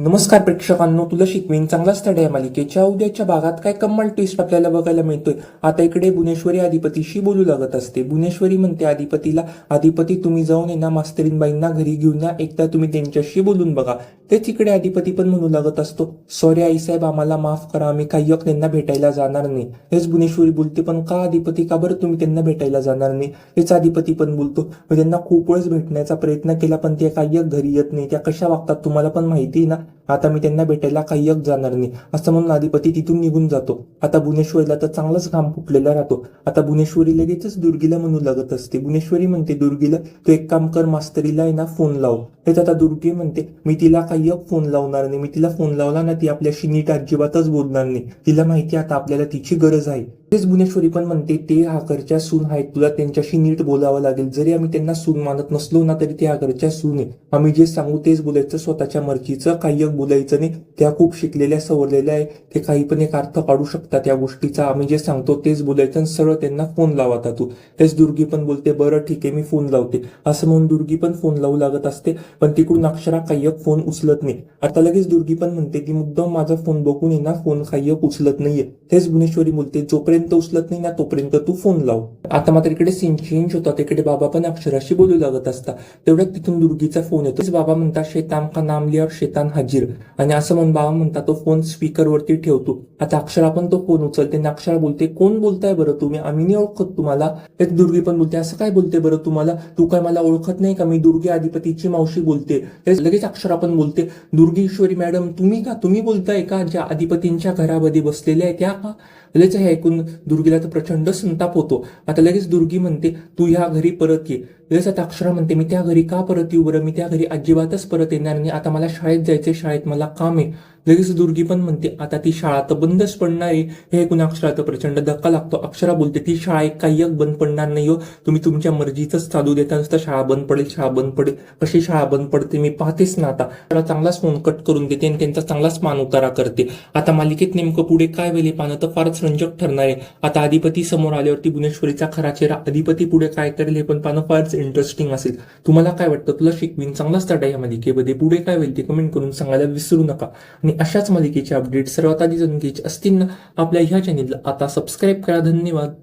नमस्कार प्रेक्षकांनो तुला शिकवीन चांगलाच स्थळ या मालिकेच्या. उद्याच्या भागात काय कमाल ट्विस्ट आपल्याला बघायला मिळतोय? आता इकडे भुवनेश्वरी अधिपतीशी बोलू लागत असते. भुवनेश्वरी म्हणते अधिपतीला अधिपती तुम्ही जाऊन येणार मास्तरींबाईंना घरी घेऊन या. एकदा तुम्ही त्यांच्याशी बोलून बघा. तेच इकडे अधिपती पण म्हणू लागत असतो सॉरी आईसाहेब आम्हाला माफ करा. आम्ही काही त्यांना भेटायला जाणार नाही. हेच भुवनेश्वरी बोलते पण का अधिपती? का बरं तुम्ही त्यांना भेटायला जाणार नाही? हेच अधिपती पण बोलतो मी त्यांना खूप वेळेस भेटण्याचा प्रयत्न केला पण ते काही घरी येत नाही. त्या कशा वागतात तुम्हाला पण माहिती आहे ना. आता मी त्यांना भेटायला काही एक जाणार नाही. असं म्हणून अधिपती तिथून निघून जातो. आता भुवनेश्वरीला तर चांगलाच घाम फुटलेला राहतो. आता भुवनेश्वरी लगेचच दुर्गीला म्हणू लागत असते. भुवनेश्वरी म्हणते दुर्गीला तू एक काम कर मास्तरीला आहे ना फोन लाव. हे आता दुर्गी म्हणते मी तिला काही एक फोन लावणार नाही. मी तिला फोन लावला ना ती आपल्याशी नीट अजिबातच बोलणार नाही. तिला माहिती आता आपल्याला तिची गरज आहे. तेच भुवनेश्वरी पण म्हणते ते हाकरच्या सून आहेत. तुला त्यांच्याशी नीट बोलावं लागेल. जरी आम्ही त्यांना सून मानत नसलो ना तरी ते हाकरच्या सून आहे आम्ही जे सांगू तेच बोलायचं. स्वतःच्या मर्जीचं काही एक बोलायचं नाही. त्या खूप शिकलेल्या सवरलेल्या आहे ते काही पण एक अर्थ काढू शकतात या गोष्टीचा. आम्ही जे सांगतो तेच बोलायचं आणि सरळ त्यांना फोन लावा आता तू तेच दुर्गी पण बोलते बरं ठीक आहे मी फोन लावते. असं म्हणून दुर्गी पण फोन लावू लागत असते. पण तिकडून अक्षरा काही एक फोन उचलत नाही. आता लगेच दुर्गी पण म्हणते की मुद्दाम माझा फोन बघून आहे ना. फोन काही एक उचलत नाहीये. तेच भुवनेश्वरी बोलते जोपर्यंत उचलत नाही ना तोपर्यंत तू फोन लाव. आता मात्र इकडे सीन चेंज होता तिकडे बाबा पण अक्षराशी बोलू लागत असता तेवढ्यात तिथून दुर्गीचा फोन येतो. बाबा म्हणतात शेतान का नाम लिहा शेतान हाजीर. आणि असं म्हणून बाबा म्हणतात तो फोन स्पीकरवरती ठेवतो. आता अक्षरा पण तो फोन उचलते आणि अक्षरा बोलते कोण बोलताय बरं तुम्ही? आम्ही नाही ओळखत तुम्हाला. एक दुर्गी पण बोलते असं काय बोलते बरं तुम्हाला? तू काय मला ओळखत नाही का? मी दुर्गी अधिपतीची मावशी बोलते. लगेच अक्षरा पण बोलते दुर्गी ईश्वरी मॅडम तुम्ही का? तुम्ही बोलताय का? ज्या अधिपतींच्या घरामध्ये बसलेल्या आहेत त्या का? लगेच हे ऐकून दुर्गीला तर प्रचंड संताप होतो. आता लगेच दुर्गी म्हणते तू ह्या घरी परत ये. लगेच आता अक्षरा म्हणते मी त्या घरी का परत येऊ बरं? मी त्या घरी अजिबातच परत येणार नाही. आता मला शाळेत जायचंय शाळेत मला काम आहे. लगेच दुर्गी पण म्हणते आता ती शाळा तर बंदच पडणार आहे. हे ऐकून अक्षरात प्रचंड धक्का लागतो. अक्षरा बोलते ती शाळा एक काही एक बंद पडणार नाही हो. तुम्ही तुमच्या मर्जीतच चालू देता. नुसतं शाळा बंद पडेल शाळा बंद पडेल. कशी शाळा बंद पडते? मी पाहतेच ना आता. त्याला चांगलाच फोन कट करून देते आणि त्यांचा चांगलाच मान उतारा करते. आता मालिकेत नेमकं पुढे काय वेळी पाहणं तर फारच रंजक ठरणार आहे. आता अधिपती समोर आल्यावरती भुवनेश्वरीचा खरा चेहरा. अधिपती पुढे काय करेल हे पण पाहणं फारच इंटरेस्टिंग असेल. तुम्हाला काय वाटतं? तुला शिकवीन चांगला स्टार्ट आहे या मालिकेमध्ये. पुढे काय होईल ते कमेंट करून सांगायला विसरू नका. आणि अशाच मालिकेचे अपडेट सर्वात आधी जाणून घ्यायचे असतील ना आपल्या ह्या चॅनेलला आता सबस्क्राईब करा. धन्यवाद.